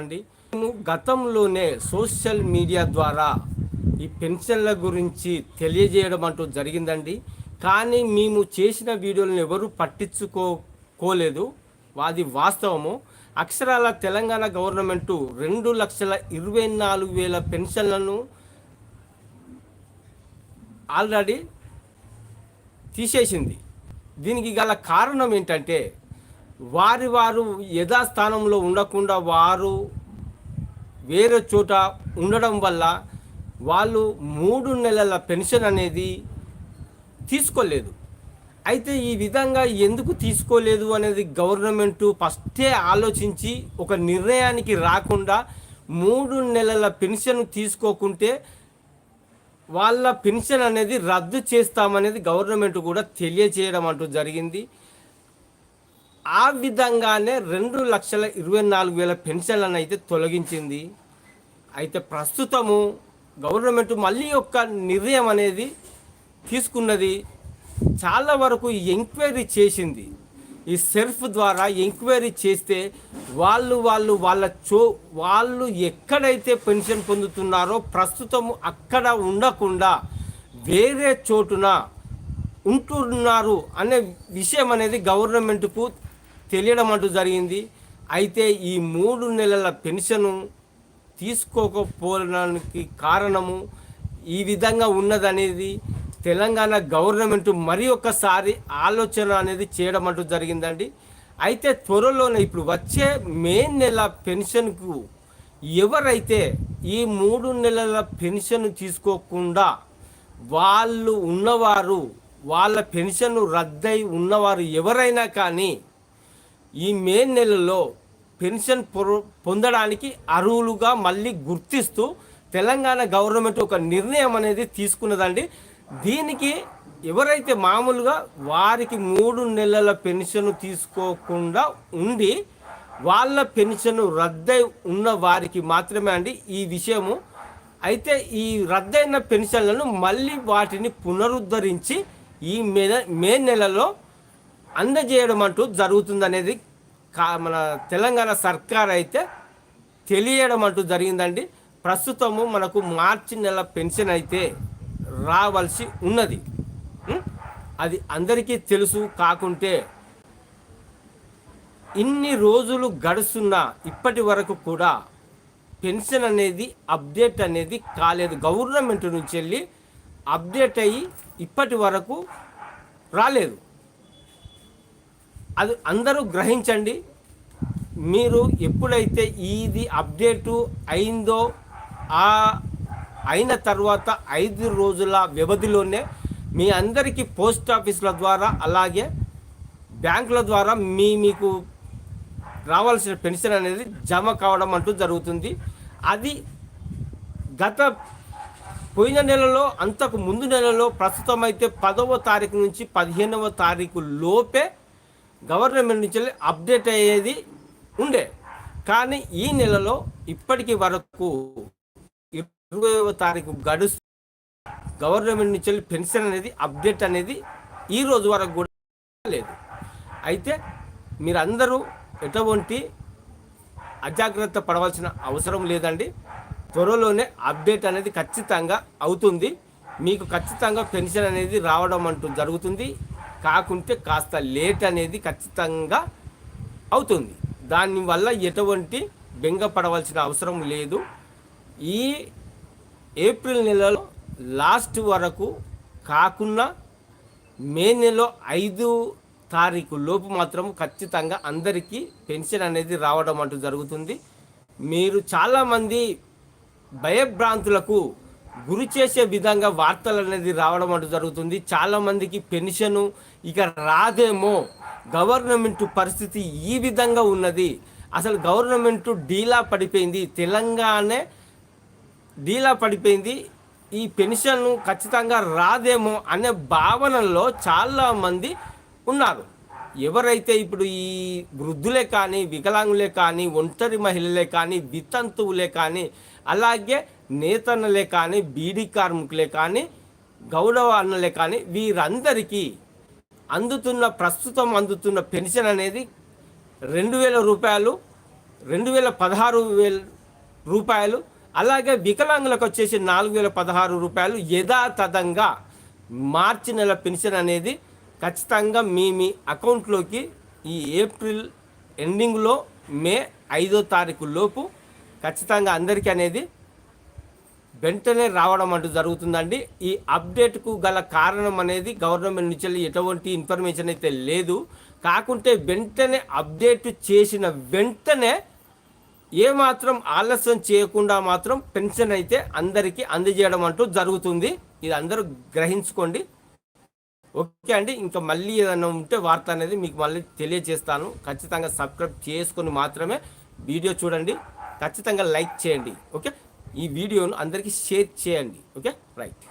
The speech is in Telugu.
అండి మేము గతంలోనే సోషల్ మీడియా ద్వారా ఈ పెన్షన్ల గురించి తెలియజేయడం అంటూ జరిగిందండి. కానీ మేము చేసిన వీడియోలను ఎవరు పట్టించుకోలేదు. అది వాస్తవము. అక్షరాల తెలంగాణ గవర్నమెంటు రెండు లక్షల ఇరవై నాలుగు వేల పెన్షన్లను ఆల్రెడీ తీసేసింది. దీనికి గల కారణం ఏంటంటే వారి వారు యథాస్థానంలో ఉండకుండా వారు వేరే చోట ఉండడం వల్ల వాళ్ళు మూడు నెలల పెన్షన్ అనేది తీసుకోలేదు. అయితే ఈ విధంగా ఎందుకు తీసుకోలేదు అనేది గవర్నమెంట్ ఫస్టే ఆలోచించి ఒక నిర్ణయానికి రాకుండా మూడు నెలల పెన్షన్ తీసుకోకుంటే వాళ్ళ పెన్షన్ అనేది రద్దు చేస్తామనేది గవర్నమెంట్ కూడా తెలియచేయడం అంటూ జరిగింది. ఆ విధంగానే రెండు లక్షల ఇరవై నాలుగు వేల పెన్షన్లను అయితే తొలగించింది. అయితే ప్రస్తుతము గవర్నమెంట్ మళ్ళీ యొక్క నిర్ణయం అనేది తీసుకున్నది. చాలా వరకు ఎంక్వైరీ చేసింది. ఈ సెల్ఫ్ ద్వారా ఎంక్వైరీ చేస్తే వాళ్ళు వాళ్ళు వాళ్ళ చో వాళ్ళు ఎక్కడైతే పెన్షన్ పొందుతున్నారో ప్రస్తుతం అక్కడ ఉండకుండా వేరే చోటున ఉంటున్నారు అనే విషయం అనేది గవర్నమెంట్కు తెలియడం అంటూ జరిగింది. అయితే ఈ మూడు నెలల పెన్షను తీసుకోకపోవడానికి కారణము ఈ విధంగా ఉన్నదనేది తెలంగాణ గవర్నమెంట్ మరి ఒక్కసారి ఆలోచన అనేది చేయడం అంటూ జరిగిందండి. అయితే త్వరలోనే ఇప్పుడు వచ్చే మే నెల పెన్షన్కు ఎవరైతే ఈ మూడు నెలల పెన్షన్ తీసుకోకుండా వాళ్ళు ఉన్నవారు వాళ్ళ పెన్షన్ రద్దయి ఉన్నవారు ఎవరైనా కానీ ఈ మే నెలలో పెన్షన్ పొందడానికి అర్హులుగా మళ్ళీ గుర్తిస్తూ తెలంగాణ గవర్నమెంట్ ఒక నిర్ణయం అనేది తీసుకున్నదండి. దీనికి ఎవరైతే మామూలుగా వారికి మూడు నెలల పెన్షన్ తీసుకోకుండా ఉండి వాళ్ళ పెన్షన్ రద్దై ఉన్న వారికి మాత్రమే అండి ఈ విషయము. అయితే ఈ రద్దయిన పెన్షన్లను మళ్ళీ వాటిని పునరుద్ధరించి ఈ మే మే నెలలో అందజేయడం అంటూ జరుగుతుందనేది మన తెలంగాణ సర్కార్ అయితే తెలియడం అంటూ జరిగిందండి. ప్రస్తుతము మనకు మార్చి నెల పెన్షన్ అయితే రావాల్సి ఉన్నది. అది అందరికీ తెలుసు కాకుంటే ఇన్ని రోజులు గడుస్తున్నా ఇప్పటి వరకు కూడా పెన్షన్ అనేది అప్డేట్ అనేది కాలేదు. గవర్నమెంట్ నుంచి వెళ్ళి అప్డేట్ అయ్యి ఇప్పటి వరకు రాలేదు. అది అందరూ గ్రహించండి. మీరు ఎప్పుడైతే ఇది అప్డేటు అయిందో ఆ అయిన తర్వాత ఐదు రోజుల వ్యవధిలోనే మీ అందరికీ పోస్ట్ ఆఫీసుల ద్వారా అలాగే బ్యాంకుల ద్వారా మీ మీకు రావాల్సిన పెన్షన్ అనేది జమ కావడం అంటూ జరుగుతుంది. అది గత పోయిన నెలలో అంతకు ముందు నెలలో ప్రస్తుతం అయితే పదవ తారీఖు నుంచి పదిహేనవ తారీఖు లోపే గవర్నమెంట్ నుంచి అప్డేట్ అయ్యేది ఉండే. కానీ ఈ నెలలో ఇప్పటికి వరకు ఇరవైవ తారీఖు గడుస్తూ గవర్నమెంట్ నుంచి వెళ్ళి పెన్షన్ అనేది అప్డేట్ అనేది ఈ రోజు వరకు కూడా లేదు. అయితే మీరందరూ ఎటువంటి అజాగ్రత్త పడవలసిన అవసరం లేదండి. త్వరలోనే అప్డేట్ అనేది ఖచ్చితంగా అవుతుంది. మీకు ఖచ్చితంగా పెన్షన్ అనేది రావడం అంటూ జరుగుతుంది. కాకుంటే కాస్త లేట్ అనేది ఖచ్చితంగా అవుతుంది. దానివల్ల ఎటువంటి బెంగపడవలసిన అవసరం లేదు. ఈ ఏప్రిల్ నెలలో లాస్ట్ వరకు కాకుండా మే నెలలో ఐదు తారీఖు లోపు మాత్రం ఖచ్చితంగా అందరికీ పెన్షన్ అనేది రావడం అంటూ జరుగుతుంది. మీరు చాలామంది భయభ్రాంతులకు గురి చేసే విధంగా వార్తలు అనేది రావడం అంటూ జరుగుతుంది. చాలామందికి పెన్షను ఇక రాదేమో. గవర్నమెంట్ పరిస్థితి ఈ విధంగా ఉన్నది. అసలు గవర్నమెంట్ డీలా పడిపోయింది. తెలంగాణ డీలా పడిపోయింది. ఈ పెన్షన్ ఖచ్చితంగా రాదేమో అనే భావనలో చాలామంది ఉన్నారు. ఎవరైతే ఇప్పుడు ఈ వృద్ధులే కానీ వికలాంగులే కానీ ఒంటరి మహిళలే కానీ వితంతువులే కానీ అలాగే నేతన్నలే కానీ బీడీ కార్మికులే కానీ గౌరవ అన్నలే కానీ వీరందరికీ అందుతున్న ప్రస్తుతం అందుతున్న పెన్షన్ అనేది రెండు వేల రూపాయలు రెండు వేల పదహారు వేల రూపాయలు అలాగే వికలాంగులకు వచ్చేసి నాలుగు వేల పదహారు రూపాయలు యథాతథంగా మార్చి నెల పెన్షన్ అనేది ఖచ్చితంగా మీ మీ అకౌంట్లోకి ఈ ఏప్రిల్ ఎండింగ్లో మే ఐదో తారీఖు లోపు ఖచ్చితంగా అందరికీ అనేది వెంటనే రావడం అంటూ జరుగుతుందండి. ఈ అప్డేట్కు గల కారణం అనేది గవర్నమెంట్ నుంచి ఎటువంటి ఇన్ఫర్మేషన్ అయితే లేదు. కాకుంటే వెంటనే అప్డేట్ చేసిన వెంటనే ఏమాత్రం ఆలస్యం చేయకుండా మాత్రం పెన్షన్ అయితే అందరికీ అందజేయడం అంటూ జరుగుతుంది. ఇది అందరూ గ్రహించుకోండి. ఓకే అండి. ఇంకా మళ్ళీ ఏదైనా ఉంటే వార్త అనేది మీకు మళ్ళీ తెలియజేస్తాను. ఖచ్చితంగా సబ్స్క్రైబ్ చేసుకొని మాత్రమే వీడియో చూడండి. ఖచ్చితంగా లైక్ చేయండి. ఓకే? ఈ వీడియోను అందరికీ షేర్ చేయండి. ఓకే? రైట్.